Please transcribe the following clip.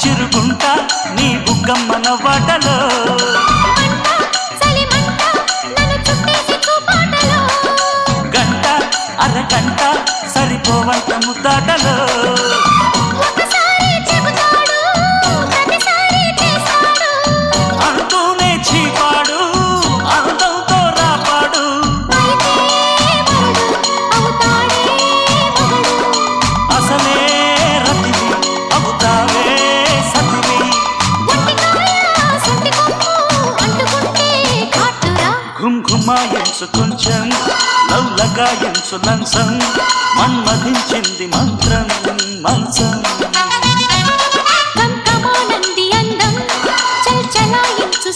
చిరుగుంట నీ బుగ్గమ్మ నవ్వాటలో గంట అరగంట సరిపోవంత ముద్దాటలో. కాటురా కొంచెం లవ్లగాయించు లంచం మన్మధించింది మంత్రం మంచం. కంకమానంది అందం చల్ చలాయించు